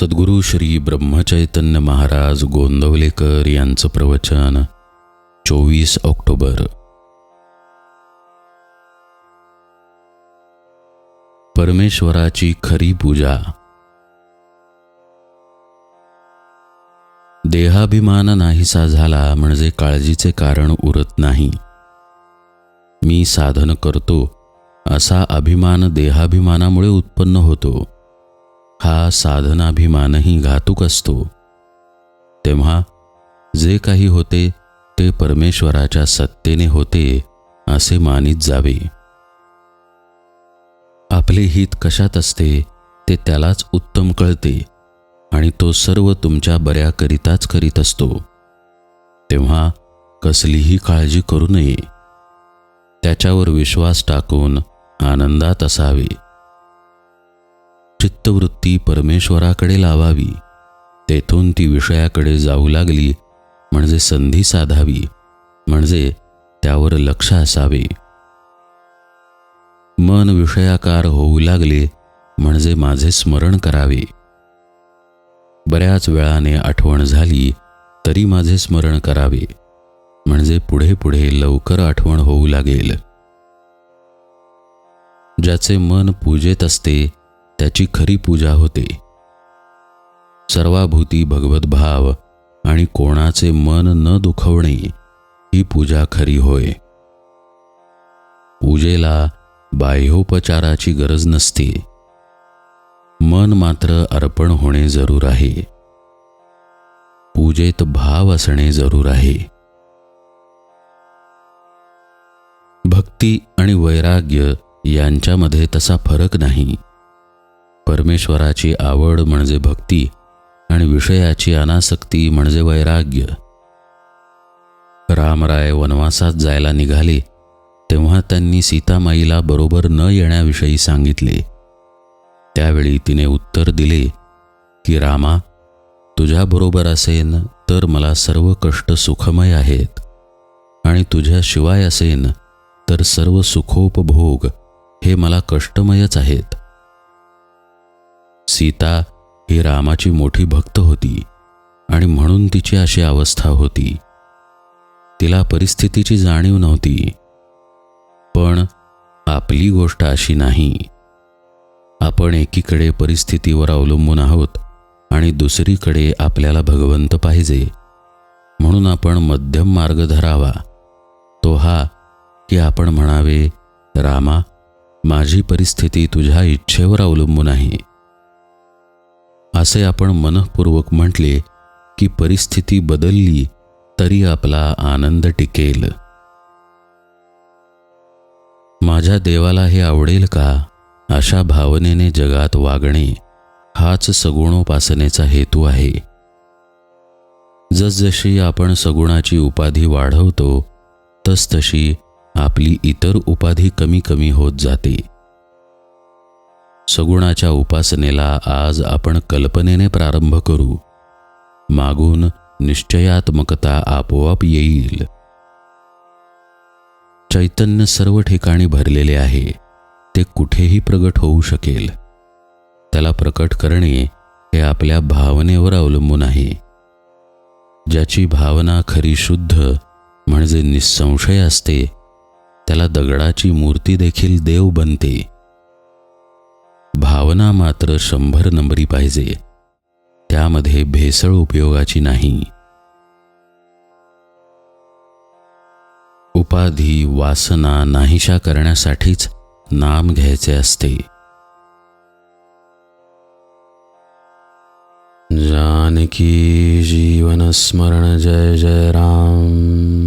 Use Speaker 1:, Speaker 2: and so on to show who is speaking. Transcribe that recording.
Speaker 1: सद्गुरू श्री ब्रह्मचैतन्य महाराज गोंदवलेकर यांचं प्रवचन चोवीस ऑक्टोबर. परमेश्वराची खरी पूजा. देहाभिमान नाहीसा झाला म्हणजे काळजीचे कारण उरत नाही. मी साधन करतो असा अभिमान देहाभिमानामुळे उत्पन्न होतो. हा साधनाभिमानही घातूक असतो. तेव्हा जे काही होते ते परमेश्वराच्या सत्तेने होते असे मानित जावे. आपले हित कशात असते ते त्यालाच उत्तम कळते आणि तो सर्व तुमच्या बऱ्याकरिताच करीत असतो. तेव्हा कसलीही काळजी करू नये. त्याच्यावर विश्वास टाकून आनंदात असावे. चित्तवृत्ती परमेश्वराकडे लावावी. तेथून ती विषयाकडे जाऊ लागली म्हणजे संधी साधावी म्हणजे त्यावर लक्ष असावे. मन विषयाकार होऊ लागले म्हणजे माझे स्मरण करावे. बऱ्याच वेळाने आठवण झाली तरी माझे स्मरण करावे म्हणजे पुढे पुढे लवकर आठवण होऊ लागेल. ज्याचे मन पूजेत असते त्याची खरी पूजा होते. सर्वाभूती भगवत भाव आणि कोणाचे मन न दुखवणे ही पूजा खरी होय. पूजेला बाह्योपचाराची गरज नसते. मन मात्र अर्पण होणे जरूर आहे. पूजेत भाव असणे जरूर आहे. भक्ती आणि वैराग्य यांच्यामध्ये तसा फरक नाही. परमेश्वराची आवड म्हणजे भक्ती आणि विषयाची अनासक्ती म्हणजे वैराग्य. रामराय वनवासात जायला निघाले तेव्हा त्यांनी सीतामाईला बरोबर न येण्याविषयी सांगितले. त्यावेळी तिने उत्तर दिले की रामा तुझ्याबरोबर असेन तर मला सर्व कष्ट सुखमय आहेत आणि तुझ्याशिवाय असेन तर सर्व सुखोपभोग हे मला कष्टमयच आहेत. सीता ही रामाची मोठी भक्त होती आणि म्हणून तिची अशी अवस्था होती. तिला परिस्थितीची जाणीव नव्हती. पण आपली गोष्ट अशी नाही. आपण एकीकडे परिस्थितीवर अवलंबून आहोत आणि दुसरीकडे आपल्याला भगवंत पाहिजे. म्हणून आपण मध्यम मार्ग धरावा. तो हा की आपण म्हणावे रामा माझी परिस्थिती तुझ्या इच्छेवर अवलंबून आहे. असे आपण मनःपूर्वक म्हटले की परिस्थिती बदलली तरी आपला आनंद टिकेल. माझ्या देवाला हे आवडेल का? अशा भावनेने जगात वागणे हाच सगुणोपासनेचा हेतू आहे. जसजशी आपण सगुणाची उपाधी वाढवतो तसतशी आपली इतर उपाधी कमी कमी होत जाते. सगुणाच्या उपासनेला आज आपण कल्पनेने प्रारंभ करू. मागून निश्चयात्मकता आपोआप येईल. चैतन्य सर्व ठिकाणी भरलेले आहे. ते कुठेही प्रगट होऊ शकेल. त्याला प्रकट करणे हे आपल्या भावनेवर अवलंबून आहे. ज्याची भावना खरी शुद्ध म्हणजे निसंशय असते त्याला दगडाची मूर्ती देखील देव बनते. भावना मात्र शंभर नंबरी पाहिजे. त्यामध्ये भेसळ उपयोगाची नाही. उपाधी वासना नाहीशा करण्यासाठीच नाम घ्यायचे असते. जानकी जीवन स्मरण जय जय राम.